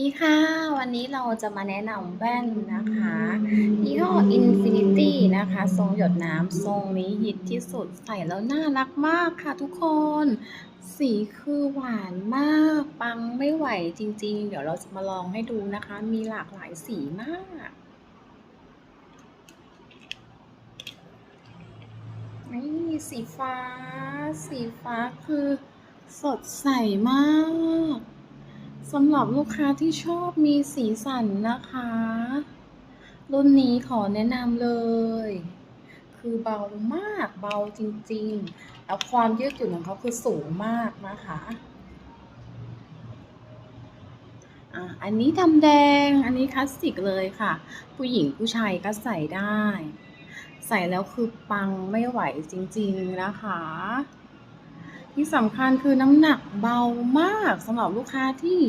ดีค่ะ วันนี้เราจะมาแนะนำแว่นนะคะยี่ห้อ Infinity นะคะ ทรงหยดน้ำทรงนี้ฮิตที่สุดใส่แล้วน่ารักมากค่ะทุกคน สีคือหวานมาก ปังไม่ไหวจริง ๆ เดี๋ยวเราจะมาลองให้ดูนะคะ มีหลากหลายสีมากนี่สีฟ้า สีฟ้าคือสดใสมาก สำหรับลูกค้าที่ชอบมีสีสันนะคะ รุ่นนี้ขอแนะนำเลย คือเบามากเบาจริงๆ แล้วความยืดหยุ่นของเขาคือสูงมากนะคะอะอันนี้ดำแดง อันนี้คลาสสิกเลยค่ะ ผู้หญิงผู้ชายก็ใส่ได้ ใส่แล้วคือปังไม่ไหวจริงๆนะคะ ที่สำคัญคือน้ำหนักเบามากสำหรับลูกค้าที่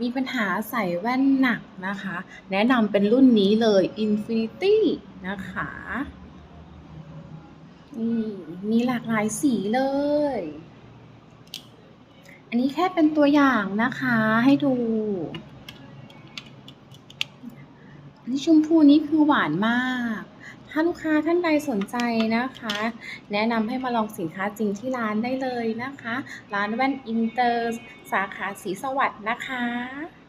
มีปัญหาใส่แว่นหนักนะคะ แนะนำเป็นรุ่นนี้เลย Infinity นะคะนี่มีหลากหลายสีเลย อันนี้แค่เป็นตัวอย่างนะคะให้ดูอันนี้ชมพูนี้คือหวานมาก ถ้าลูกค้าท่านใดสนใจนะคะ แนะนำให้มาลองสินค้าจริงที่ร้านได้เลยนะคะ ร้านแว่นอินเตอร์ สาขาสีสวัสดิ์นะคะ